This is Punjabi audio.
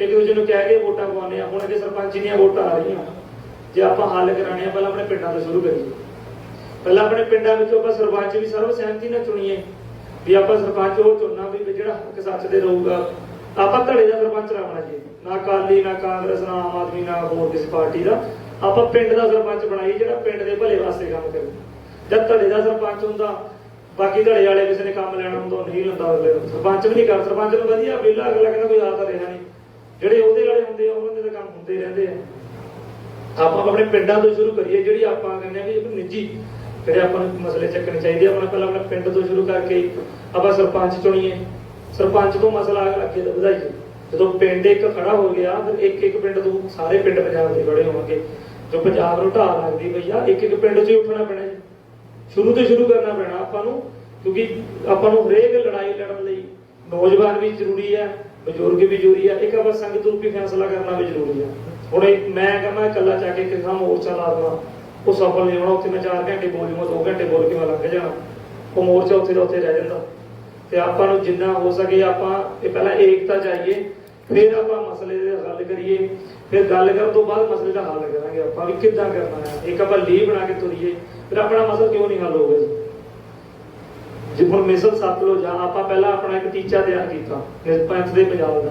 ਇੱਕ ਦੂਜੇ ਨੂੰ ਕਹਿ ਕੇ ਵੋਟਾਂ ਪਵਾਉਂਦੇ ਆ ਹੁਣ ਅੱਗੇ ਸਰਪੰਚ ਦੀਆਂ ਵੋਟਾਂ ਆ ਰਹੀਆਂ, ਜੇ ਆਪਾਂ ਹੱਲ ਕਰਾਣੇ ਆ, ਪਹਿਲਾਂ ਆਪਣੇ ਪਿੰਡਾਂ ਤੋਂ ਸ਼ੁਰੂ ਕਰੀਏ। ਪਹਿਲਾਂ ਆਪਣੇ ਪਿੰਡਾਂ ਵਿੱਚੋਂ ਆਪਾਂ ਸਰਪੰਚ ਵੀ ਸਰਵ ਸਹਿਮਤੀ ਨਾਲ ਚੁਣੀਏ। ਵੀ ਆਪਾਂ ਸਰਪੰਚ ਉਹ ਚੁਣਨਾ ਵੀ ਜਿਹੜਾ ਹੱਕ ਸੱਚ ਦੇ ਰਹੂਗਾ ਆਪਾਂ ਧੜੇ ਦਾ ਸਰਪੰਚ ਲਾਉਣਾ ਜੀ ਨਾ ਅਕਾਲੀ, ਨਾ ਕਾਂਗਰਸ, ਨਾ ਆਮ ਆਦਮੀ, ਨਾ ਹੋਰ ਕਿਸੇ ਪਾਰਟੀ ਦਾ। ਆਪਾਂ ਪਿੰਡ ਦਾ ਸਰਪੰਚ ਬਣਾਈਏ, ਜਿਹੜਾ ਪਿੰਡ ਦੇ ਭਲੇ ਵਾਸਤੇ ਕੰਮ ਕਰੇ। ਜਦ ਧੜੇ ਦਾ ਸਰਪੰਚ ਹੁੰਦਾ, ਬਾਕੀ ਧੜੇ ਵਾਲੇ ਕਿਸੇ ਨੇ ਕੰਮ ਲੈਣਾ ਹੁੰਦਾ ਨਹੀਂ ਲੈਂਦਾ ਅਗਲੇ ਸਰਪੰਚ ਵੀ ਨਹੀਂ ਕਰ ਸਰਪੰਚ ਨੂੰ ਵਧੀਆ, ਵਿਹਲਾ ਅਗਲਾ ਕਹਿੰਦਾ ਕੋਈ ਆ ਤਾਂ ਰਿਹਾ ਨਹੀਂ। ਜਿਹੜੇ ਉਹਦੇ ਵਾਲੇ ਹੁੰਦੇ ਆ ਉਹਨਾਂ ਦੇ ਤਾਂ ਕੰਮ ਹੁੰਦੇ ਰਹਿੰਦੇ ਆ। ਆਪਾਂ ਆਪਣੇ ਪਿੰਡਾਂ ਤੋਂ ਸ਼ੁਰੂ ਕਰੀਏ ਜਿਹੜੀ ਆਪਾਂ ਕਹਿੰਦੇ ਆ ਵੀ ਇੱਕ ਨਿੱਜੀ ਜਿਹੜੇ ਆਪਾਂ ਨੂੰ ਮਸਲੇ ਚੱਕਣੇ ਚਾਹੀਦੇ ਆ, ਆਪਣਾ ਪਹਿਲਾਂ ਆਪਣੇ ਪਿੰਡ ਤੋਂ ਸ਼ੁਰੂ ਕਰਕੇ ਆਪਾਂ ਸਰਪੰਚ ਚੁਣੀਏ। ਸਰਪੰਚ ਤੋਂ ਮਸਲਾ ਅੱਗੇ ਦਾ ਵਧਾਈਏ। ਜਦੋਂ ਪਿੰਡ ਇੱਕ ਖੜਾ ਹੋ ਗਿਆ ਫਿਰ ਇੱਕ ਇੱਕ ਪਿੰਡ ਤੋਂ ਸਾਰੇ ਪਿੰਡ ਪੰਜਾਬ ਦੇ ਖੜੇ ਹੋਣਗੇ। ਜੋ ਪੰਜਾਬ ਨੂੰ ਢਾਹ ਲੱਗਦੀ ਪਈ ਆ ਇੱਕ ਇੱਕ ਪਿੰਡ 'ਚ ਹੀ ਉੱਠਣਾ ਪੈਣਾ ਜੀ। ਸ਼ੁਰੂ ਤੋਂ ਸ਼ੁਰੂ ਕਰਨਾ ਪੈਣਾ ਆਪਾਂ ਨੂੰ ਕਿਉਂਕਿ ਆਪਾਂ ਨੂੰ ਹਰੇਕ ਲੜਾਈ ਲੜਨ ਲਈ ਨੌਜਵਾਨ ਵੀ ਜ਼ਰੂਰੀ ਹੈ ਬਜ਼ੁਰਗ ਵੀ ਜ਼ਰੂਰੀ ਹੈ ਇੱਕ ਆਪਾਂ ਸੰਗਤ ਰੂਪੀ ਫੈਸਲਾ ਕਰਨਾ ਵੀ ਜ਼ਰੂਰੀ ਹੈ ਹੁਣ ਮੈਂ ਕਹਿੰਦਾ ਇਕੱਲਾ ਜਾ ਕੇ ਕਿਸੇ ਮੋਰਚਾ ਲਾ ਉਹ ਸਫਲ ਨਹੀਂ ਹੋਣਾ, ਉੱਥੇ ਮੈਂ 4 ਘੰਟੇ ਬੋਲ 2 ਘੰਟੇ ਬੋਲ ਕੇ ਮੈਂ ਲੰਘ ਜਾਣਾ। ਉਹ ਮੋਰਚਾ ਉੱਥੇ ਦਾ ਉੱਥੇ ਰਹਿ ਜਾਂਦਾ। ਤੇ ਆਪਾਂ ਨੂੰ ਜਿੰਨਾ ਹੋ ਸਕੇ ਆਪਾਂ ਇਹ ਪਹਿਲਾਂ ਏਕਤਾ ਚਾਹੀਏ, ਫਿਰ ਆਪਾਂ ਮਸਲੇ ਦੇ ਹੱਲ ਕਰੀਏ, ਫਿਰ ਗੱਲ ਕਰਨ ਤੋਂ ਬਾਅਦ ਮਸਲੇ ਦਾ ਹੱਲ ਕਰਾਂਗੇ ਆਪਾਂ ਵੀ ਕਿੱਦਾਂ ਕਰਨਾ ਹੈ। ਇੱਕ ਆਪਾਂ ਲੀ ਬਣਾ ਕੇ ਤੁਰੀਏ, ਫਿਰ ਆਪਣਾ ਮਸਲਾ ਕਿਉਂ ਨਹੀਂ ਹੱਲ ਹੋਵੇ ਜੇ ਹੁਣ ਮਿਸਲ ਲੋ ਜਾ ਆਪਾਂ ਪਹਿਲਾਂ ਆਪਣਾ ਇੱਕ ਟੀਚਾ ਤਿਆਰ ਕੀਤਾ ਨਿਰਪੰਚ ਦੇ ਪੰਜਾਬ ਦਾ।